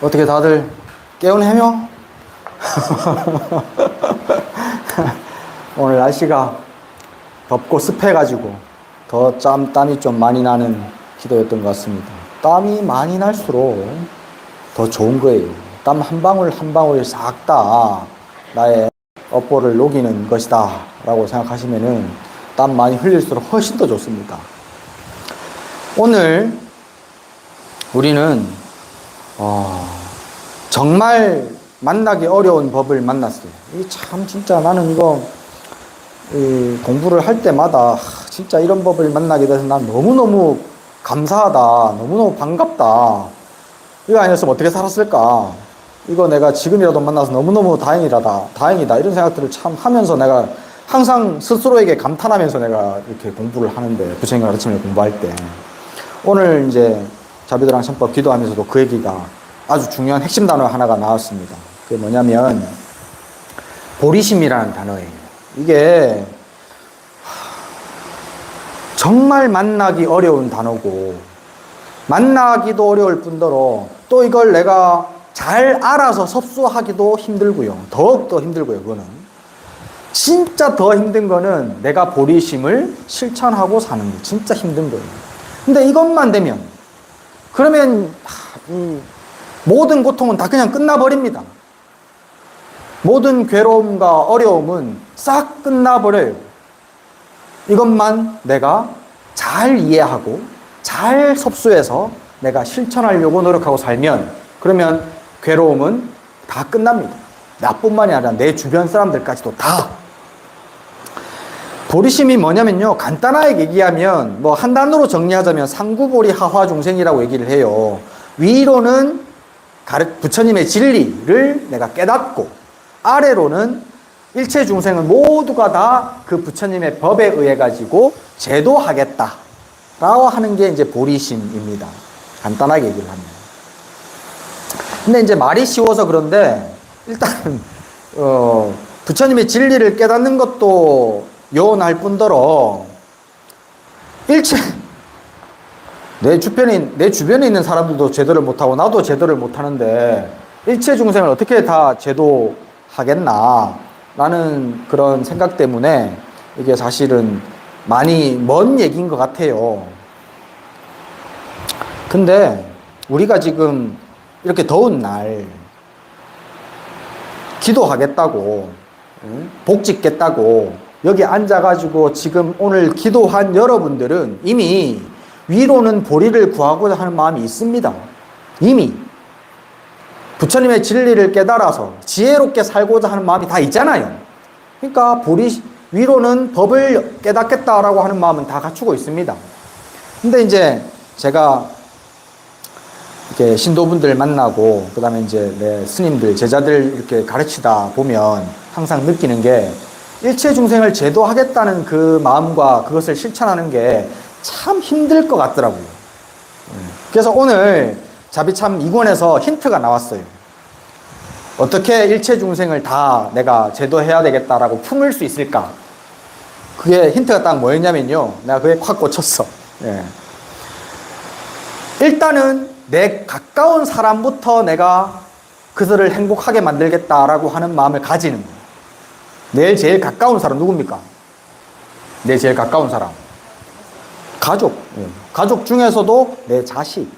어떻게 다들 깨운 해며? 오늘 날씨가 덥고 습해가지고 더 짬, 땀이 좀 많이 나는 기도였던 것 같습니다. 땀이 많이 날수록 더 좋은 거예요. 땀 한 방울 한 방울 싹 다 나의 업보를 녹이는 것이다 라고 생각하시면은 땀 많이 흘릴수록 훨씬 더 좋습니다. 오늘 우리는 어, 정말 만나기 어려운 법을 만났어요. 이 참 진짜 나는 이거 이 공부를 할 때마다 하, 진짜 이런 법을 만나게 돼서 난 너무너무 감사하다. 너무너무 반갑다. 이거 아니었으면 어떻게 살았을까? 이거 내가 지금이라도 만나서 너무너무 다행이다. 다행이다. 이런 생각들을 참 하면서 내가 항상 스스로에게 감탄하면서 내가 이렇게 공부를 하는데 부처님 가르침을 공부할 때 오늘 이제 자비도랑 천법 기도하면서도 그 얘기가 아주 중요한 핵심 단어 하나가 나왔습니다. 그게 뭐냐면 보리심이라는 단어예요. 이게 정말 만나기 어려운 단어고 만나기도 어려울 뿐더러 또 이걸 내가 잘 알아서 섭수하기도 힘들고요. 더욱더 힘들고요, 그거는. 진짜 더 힘든 거는 내가 보리심을 실천하고 사는 게 진짜 힘든 거예요. 근데 이것만 되면 그러면 모든 고통은 다 그냥 끝나버립니다. 모든 괴로움과 어려움은 싹 끝나버려요. 이것만 내가 잘 이해하고 잘 섭수해서 내가 실천하려고 노력하고 살면 그러면 괴로움은 다 끝납니다. 나뿐만이 아니라 내 주변 사람들까지도 다. 보리심이 뭐냐면요. 간단하게 얘기하면 뭐 한 단어로 정리하자면 상구보리 하화 중생이라고 얘기를 해요. 위로는 부처님의 진리를 내가 깨닫고 아래로는 일체 중생은 모두가 다 그 부처님의 법에 의해 가지고 제도하겠다. 라고 하는 게 이제 보리심입니다. 간단하게 얘기를 하면. 근데 이제 말이 쉬워서 그런데 일단 어, 부처님의 진리를 깨닫는 것도 요원할 뿐더러 일체 내 주변에 내 주변에 있는 사람들도 제도를 못하고 나도 제도를 못하는데 일체 중생을 어떻게 다 제도하겠나 라는 그런 생각 때문에 이게 사실은 많이 먼 얘기인 것 같아요. 근데 우리가 지금 이렇게 더운 날 기도하겠다고 응? 복 짓겠다고 여기 앉아가지고 지금 오늘 기도한 여러분들은 이미 위로는 보리를 구하고자 하는 마음이 있습니다. 이미 부처님의 진리를 깨달아서 지혜롭게 살고자 하는 마음이 다 있잖아요. 그러니까 보리 위로는 법을 깨닫겠다라고 하는 마음은 다 갖추고 있습니다. 근데 이제 제가 이렇게 신도분들 만나고 그다음에 이제 내 스님들 제자들 이렇게 가르치다 보면 항상 느끼는 게 일체 중생을 제도하겠다는 그 마음과 그것을 실천하는 게 참 힘들 것 같더라고요. 그래서 오늘 자비참 2권에서 힌트가 나왔어요. 어떻게 일체 중생을 다 내가 제도해야 되겠다라고 품을 수 있을까? 그게 힌트가 딱 뭐였냐면요. 내가 그게 확 꽂혔어. 예. 일단은 내 가까운 사람부터 내가 그들을 행복하게 만들겠다라고 하는 마음을 가지는 거예요. 내일 제일 가까운 사람 누굽니까? 내 제일 가까운 사람. 가족. 예. 가족 중에서도 내 자식.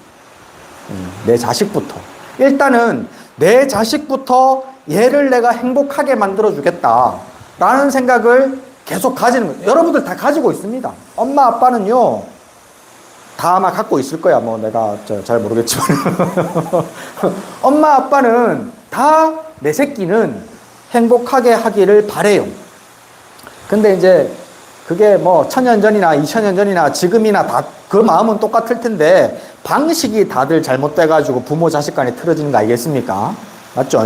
음, 내 자식부터. 일단은 내 자식부터 얘를 내가 행복하게 만들어주겠다. 라는 생각을 계속 가지는 거예요. 여러분들 다 가지고 있습니다. 엄마, 아빠는요, 다 아마 갖고 있을 거야. 뭐 내가 잘 모르겠지만. 엄마, 아빠는 다 내 새끼는 행복하게 하기를 바래요. 근데 이제 그게 뭐 천년 전이나 이천 년 전이나 지금이나 다 그 마음은 똑같을 텐데 방식이 다들 잘못돼 가지고 부모 자식 간에 틀어지는 거 알겠습니까? 맞죠?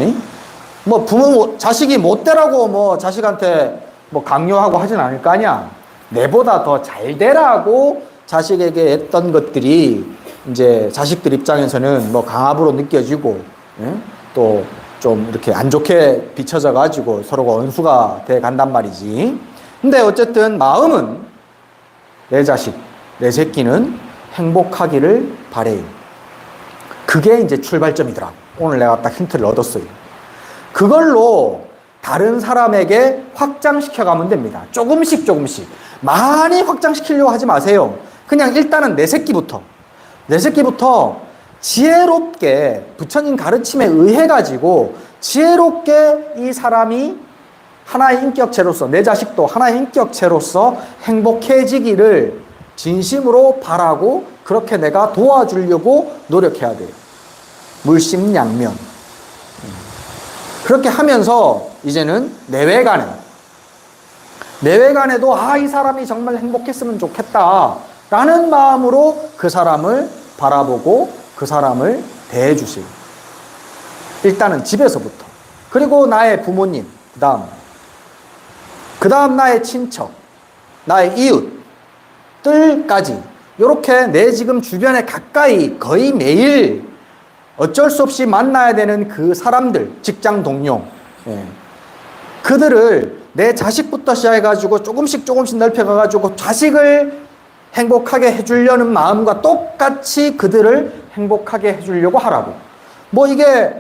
뭐 부모 자식이 못 되라고 뭐 자식한테 뭐 강요하고 하진 않을 거 아니야. 내보다 더 잘 되라고 자식에게 했던 것들이 이제 자식들 입장에서는 뭐 강압으로 느껴지고 예? 또 좀 이렇게 안 좋게 비춰져 가지고 서로가 원수가 돼 간단 말이지. 근데 어쨌든 마음은 내 자식, 내 새끼는 행복하기를 바래요. 그게 이제 출발점이더라. 오늘 내가 딱 힌트를 얻었어요. 그걸로 다른 사람에게 확장시켜 가면 됩니다. 조금씩 조금씩. 많이 확장시키려고 하지 마세요. 그냥 일단은 내 새끼부터. 내 새끼부터 지혜롭게 부처님 가르침에 의해 가지고 지혜롭게 이 사람이 하나의 인격체로서 내 자식도 하나의 인격체로서 행복해지기를 진심으로 바라고 그렇게 내가 도와주려고 노력해야 돼요. 물심양면. 그렇게 하면서 이제는 내외간에 내외간에도 아 이 사람이 정말 행복했으면 좋겠다라는 마음으로 그 사람을 바라보고 그 사람을 대해 주세요. 일단은 집에서부터 그리고 나의 부모님 그 다음 그 다음 나의 친척 나의 이웃들까지 이렇게 내 지금 주변에 가까이 거의 매일 어쩔 수 없이 만나야 되는 그 사람들, 직장 동료, 예. 그들을 내 자식부터 시작해가지고 조금씩 조금씩 넓혀가가지고 자식을 행복하게 해주려는 마음과 똑같이 그들을 행복하게 해주려고 하라고. 뭐 이게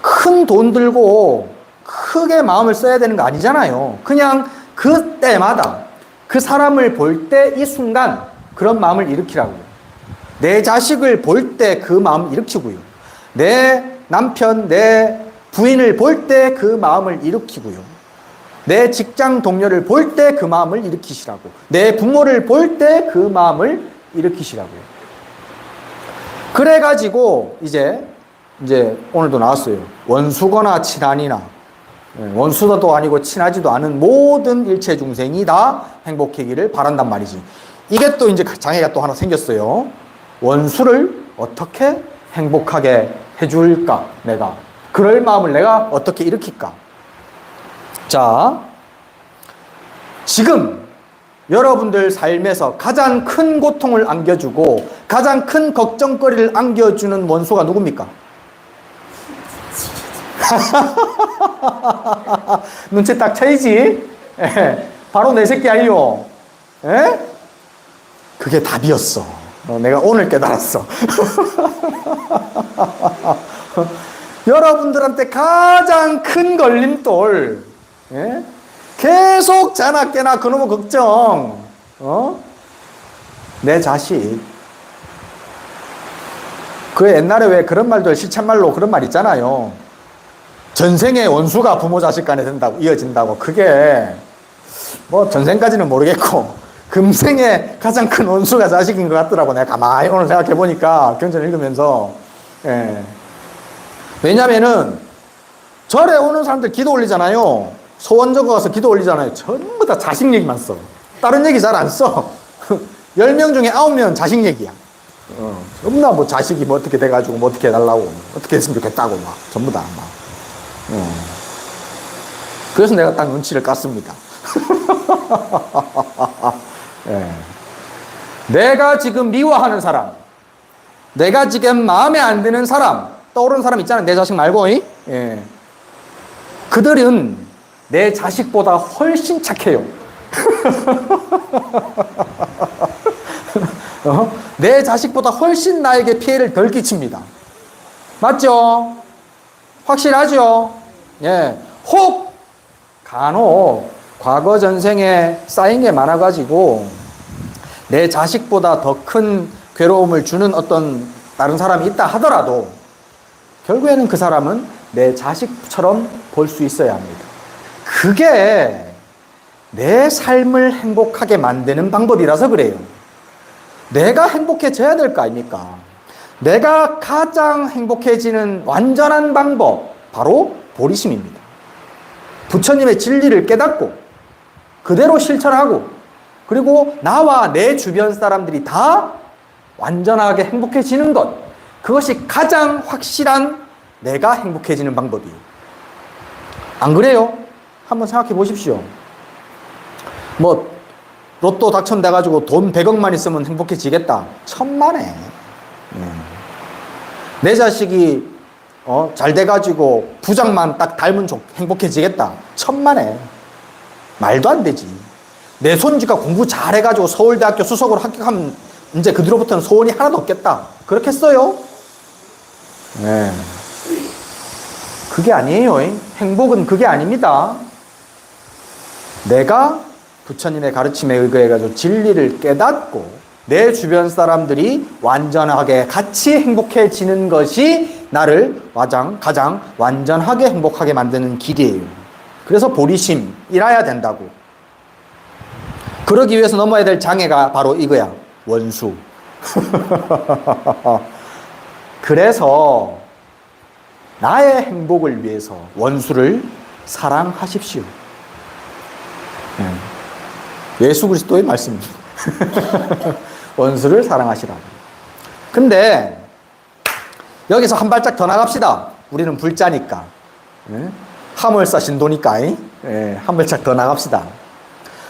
큰 돈 들고 크게 마음을 써야 되는 거 아니잖아요. 그냥 그때마다 그 사람을 볼 때 이 순간 그런 마음을 일으키라고요. 내 자식을 볼 때 그 마음 일으키고요. 내 남편, 내 부인을 볼 때 그 마음을 일으키고요. 내 직장 동료를 볼 때 그 마음을 일으키시라고. 내 부모를 볼 때 그 마음을 일으키시라고요. 그래가지고 이제 이제 오늘도 나왔어요. 원수거나 친한이나 예, 원수도 아니고 친하지도 않은 모든 일체 중생이 다 행복하기를 바란단 말이지. 이게 또 이제 장애가 또 하나 생겼어요. 원수를 어떻게 행복하게 해줄까, 내가. 그럴 마음을 내가 어떻게 일으킬까. 자, 지금 여러분들 삶에서 가장 큰 고통을 안겨주고 가장 큰 걱정거리를 안겨주는 원수가 누굽니까? 눈치 딱 차이지? 예, 바로 내 새끼 아니요. 예? 그게 답이었어. 어, 내가 오늘 깨달았어. 여러분들한테 가장 큰 걸림돌, 예? 계속 자나 깨나 그놈의 걱정, 어? 내 자식. 그 옛날에 왜 그런 말도 실천말로 그런 말 있잖아요. 전생의 원수가 부모 자식 간에 된다고, 이어진다고. 그게 뭐 전생까지는 모르겠고, 금생에 가장 큰 원수가 자식인 것 같더라고. 내가 가만히 오늘 생각해 보니까 경전 읽으면서. 예. 왜냐면은 절에 오는 사람들 기도 올리잖아요. 소원 적어 가서 기도 올리잖아요. 전부 다 자식 얘기만 써. 다른 얘기 잘 안 써. 10명 중에 9명 자식 얘기야. 어, 전부 다뭐 자식이 뭐 어떻게 돼가지고 뭐 어떻게 해달라고, 어떻게 했으면 좋겠다고 막, 전부 다 막. 어. 그래서 내가 딱 눈치를 깠습니다. 예. 내가 지금 미워하는 사람, 내가 지금 마음에 안 드는 사람, 떠오르는 사람 있잖아요. 내 자식 말고, 이? 예. 그들은 내 자식보다 훨씬 착해요. 어? 내 자식보다 훨씬 나에게 피해를 덜 끼칩니다. 맞죠? 확실하죠? 예. 혹, 간혹, 과거 전생에 쌓인 게 많아가지고, 내 자식보다 더 큰 괴로움을 주는 어떤 다른 사람이 있다 하더라도, 결국에는 그 사람은 내 자식처럼 볼 수 있어야 합니다. 그게 내 삶을 행복하게 만드는 방법이라서 그래요. 내가 행복해져야 될 거 아닙니까? 내가 가장 행복해지는 완전한 방법, 바로 보리심입니다. 부처님의 진리를 깨닫고, 그대로 실천하고, 그리고 나와 내 주변 사람들이 다 완전하게 행복해지는 것, 그것이 가장 확실한 내가 행복해지는 방법이에요. 안 그래요? 한번 생각해 보십시오. 뭐, 로또 당첨돼 가지고 돈 100억만 있으면 행복해지겠다. 천만에. 음. 내 자식이 어, 잘 돼 가지고 부장만 딱 닮은 족 행복해지겠다. 천만에. 말도 안 되지. 내 손주가 공부 잘해 가지고 서울대학교 수석으로 합격하면 이제 그 뒤로부터는 소원이 하나도 없겠다. 그렇겠어요? 네. 그게 아니에요. 행복은 그게 아닙니다. 내가 부처님의 가르침에 의거해 가지고 진리를 깨닫고 내 주변 사람들이 완전하게 같이 행복해지는 것이 나를 가장, 가장 완전하게 행복하게 만드는 길이에요. 그래서 보리심이라야 된다고. 그러기 위해서 넘어야 될 장애가 바로 이거야. 원수. 그래서 나의 행복을 위해서 원수를 사랑하십시오. 예. 예수 그리스도의 말씀입니다. 원수를 사랑하시라고. 근데 여기서 한 발짝 더 나갑시다. 우리는 불자니까. 예? 화물사 신도니까. 예, 한 발짝 더 나갑시다.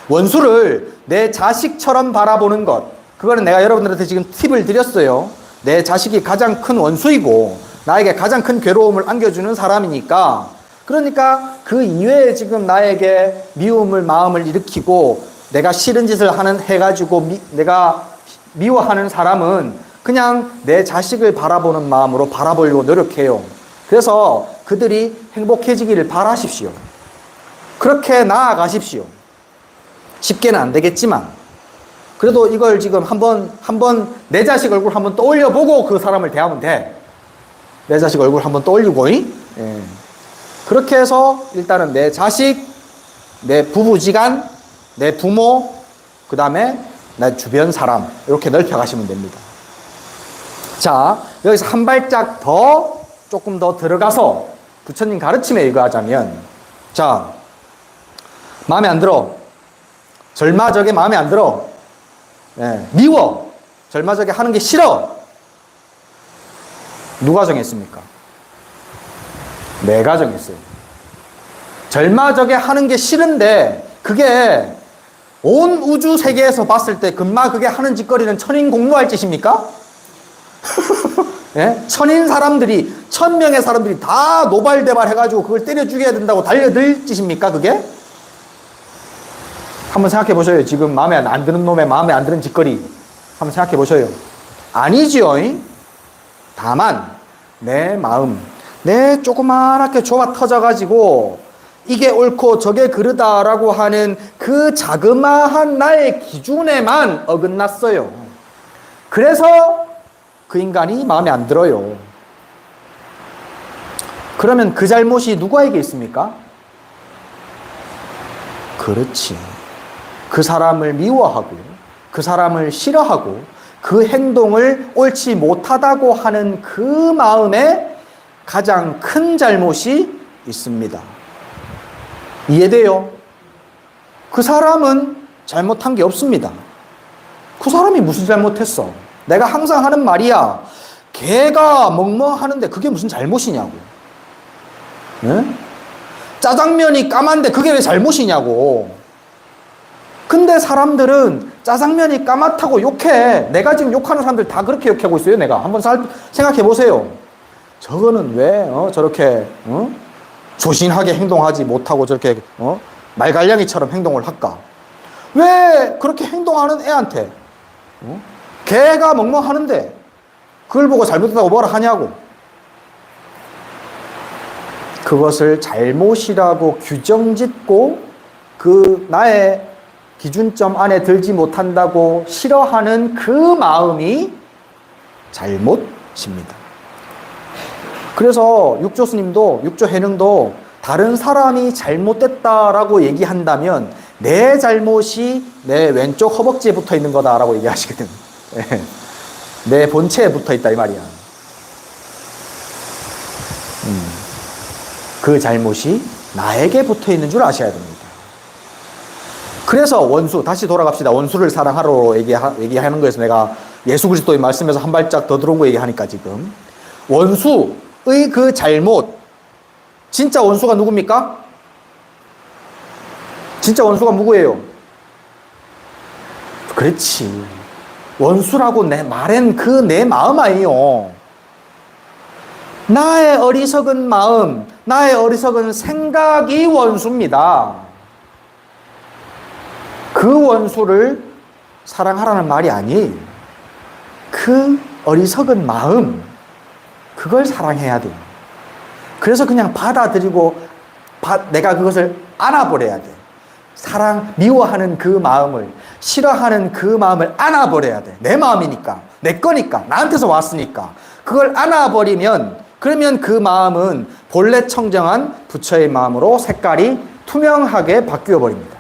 원수를 내 자식처럼 바라보는 것. 그거는 내가 여러분들한테 지금 팁을 드렸어요. 내 자식이 가장 큰 원수이고 나에게 가장 큰 괴로움을 안겨주는 사람이니까 그러니까 그 이외에 지금 나에게 미움을 마음을 일으키고 내가 싫은 짓을 하는 해가지고 미, 내가 미워하는 사람은 그냥 내 자식을 바라보는 마음으로 바라보려고 노력해요. 그래서 그들이 행복해지기를 바라십시오. 그렇게 나아가십시오. 쉽게는 안 되겠지만 그래도 이걸 지금 한번 한번 내 자식 얼굴 한번 떠올려 보고 그 사람을 대하면 돼. 내 자식 얼굴 한번 떠올리고 예. 그렇게 해서 일단은 내 자식, 내 부부지간, 내 부모, 그 다음에 내 주변 사람 이렇게 넓혀 가시면 됩니다. 자 여기서 한 발짝 더 조금 더 들어가서 부처님 가르침에 의거하자면 자 마음에 안 들어 절마저게 마음에 안 들어 예, 미워 절마저게 하는 게 싫어 누가 정했습니까? 내가 정했어요. 절마저게 하는 게 싫은데 그게 온 우주 세계에서 봤을 때 금마 그게 하는 짓거리는 천인 공노할 짓입니까? 예? 천인 사람들이 천 명의 사람들이 다 노발대발 해가지고 그걸 때려 죽여야 된다고 달려들 짓입니까 그게? 한번 생각해 보셔요. 지금 마음에 안 드는 놈의 마음에 안 드는 짓거리 한번 생각해 보셔요. 아니지요. 다만 내 마음, 내 조그맣게 좁아 터져가지고 이게 옳고 저게 그르다라고 하는 그 자그마한 나의 기준에만 어긋났어요. 그래서 그 인간이 마음에 안 들어요. 그러면 그 잘못이 누구에게 있습니까? 그렇지. 그 사람을 미워하고, 그 사람을 싫어하고, 그 행동을 옳지 못하다고 하는 그 마음에 가장 큰 잘못이 있습니다. 이해돼요? 그 사람은 잘못한 게 없습니다. 그 사람이 무슨 잘못했어? 내가 항상 하는 말이야. 개가 멍멍 하는데 그게 무슨 잘못이냐고. 네? 짜장면이 까만데 그게 왜 잘못이냐고. 근데 사람들은 짜장면이 까맣다고 욕해. 내가 지금 욕하는 사람들 다 그렇게 욕하고 있어요, 내가. 한번 살, 생각해 보세요. 저거는 왜, 어, 저렇게, 어? 조신하게 행동하지 못하고 저렇게, 어? 말갈량이처럼 행동을 할까? 왜 그렇게 행동하는 애한테, 어? 개가 멍멍하는데, 그걸 보고 잘못했다고 뭐라 하냐고. 그것을 잘못이라고 규정 짓고, 그 나의 기준점 안에 들지 못한다고 싫어하는 그 마음이 잘못입니다. 그래서 육조 스님도 육조 해능도 다른 사람이 잘못됐다라고 얘기한다면 내 잘못이 내 왼쪽 허벅지에 붙어 있는 거다라고 얘기하시거든. 예. 내 본체에 붙어 있다 이 말이야. 음. 그 잘못이 나에게 붙어 있는 줄 아셔야 됩니다. 그래서 원수 다시 돌아갑시다. 원수를 사랑하러 얘기하, 얘기하는 거에서 내가 예수 그리스도의 말씀에서 한 발짝 더 들어온 거 얘기하니까 지금 원수의 그 잘못 진짜 원수가 누굽니까? 진짜 원수가 누구예요? 그렇지. 원수라고 내 말한 그내 마음 아니요. 나의 어리석은 마음, 나의 어리석은 생각이 원수입니다. 그 원수를 사랑하라는 말이 아니에요. 그 어리석은 마음, 그 그걸 사랑해야 돼요. 그래서 그냥 받아들이고 바- 내가 그것을 안아버려야 돼. 사랑, 미워하는 그 마음을, 싫어하는 그 마음을 안아버려야 돼. 내 마음이니까, 내 거니까, 나한테서 왔으니까. 그걸 안아버리면, 그러면 그 마음은 본래 청정한 부처의 마음으로 색깔이 투명하게 바뀌어 버립니다.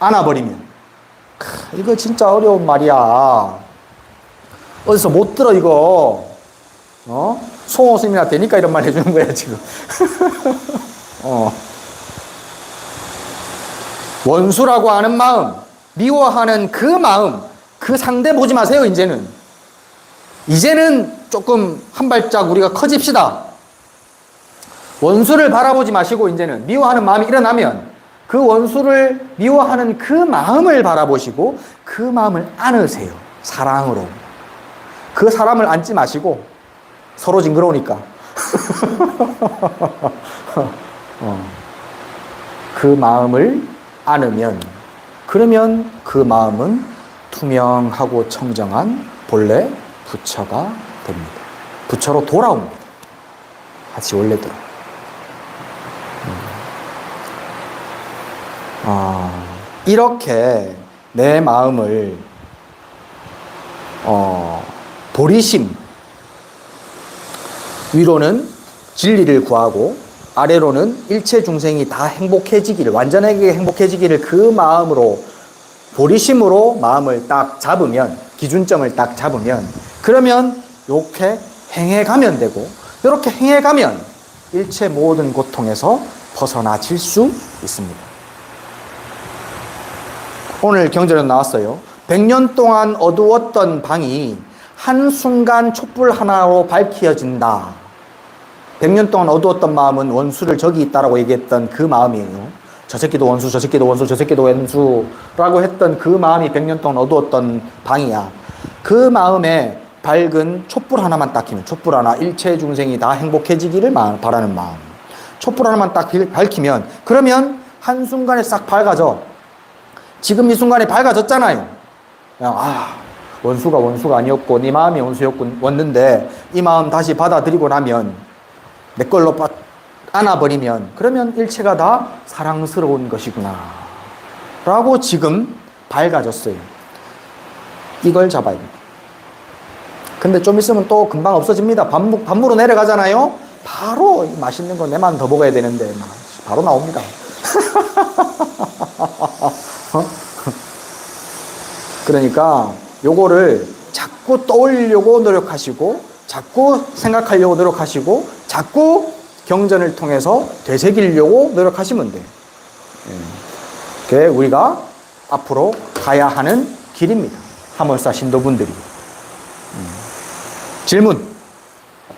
안아버리면. 크, 이거 진짜 어려운 말이야. 어디서 못 들어, 이거. 어? 송호스님이나 되니까 이런 말 해주는 거야, 지금. 어. 원수라고 하는 마음, 미워하는 그 마음, 그 상대 보지 마세요, 이제는. 이제는 조금 한 발짝 우리가 커집시다. 원수를 바라보지 마시고, 이제는 미워하는 마음이 일어나면 그 원수를 미워하는 그 마음을 바라보시고 그 마음을 안으세요. 사랑으로. 그 사람을 안지 마시고 서로 징그러우니까. 어. 그 마음을 안으면 그러면 그 마음은 투명하고 청정한 본래 부처가 됩니다. 부처로 돌아옵니다. 다시 원래대로. 음. 아, 이렇게 내 마음을 어, 보리심 위로는 진리를 구하고 아래로는 일체 중생이 다 행복해지기를 완전하게 행복해지기를 그 마음으로 보리심으로 마음을 딱 잡으면 기준점을 딱 잡으면 그러면 이렇게 행해 가면 되고 이렇게 행해 가면 일체 모든 고통에서 벗어나질 수 있습니다. 오늘 경전에 나왔어요. 100년 동안 어두웠던 방이 한순간 촛불 하나로 밝혀진다. 100년 동안 어두웠던 마음은 원수를 적이 있다라고 얘기했던 그 마음이에요. 저 새끼도 원수, 저 새끼도 원수, 저 새끼도 원수라고 했던 그 마음이 100년 동안 어두웠던 방이야. 그 마음에 밝은 촛불 하나만 딱 키면 촛불 하나 일체 중생이 다 행복해지기를 마- 바라는 마음. 촛불 하나만 딱 빌- 밝히면 그러면 한순간에 싹 밝아져. 지금 이 순간에 밝아졌잖아요. 그냥 아 원수가 원수가 아니었고 네 마음이 원수였는데 이 마음 다시 받아들이고 나면 내 걸로 빠- 안아버리면 그러면 일체가 다 사랑스러운 것이구나. 라고 지금 밝아졌어요. 이걸 잡아야 됩니다. 근데 좀 있으면 또 금방 없어집니다. 밤, 밤으로 내려가잖아요. 바로 이 맛있는 거 내만 더 먹어야 되는데 막. 바로 나옵니다. 어? 그러니까 요거를 자꾸 떠올리려고 노력하시고 자꾸 생각하려고 노력하시고 자꾸 경전을 통해서 되새기려고 노력하시면 돼요. 예. 그게 우리가 앞으로 가야 하는 길입니다. 하물사 신도분들이. 음. 질문.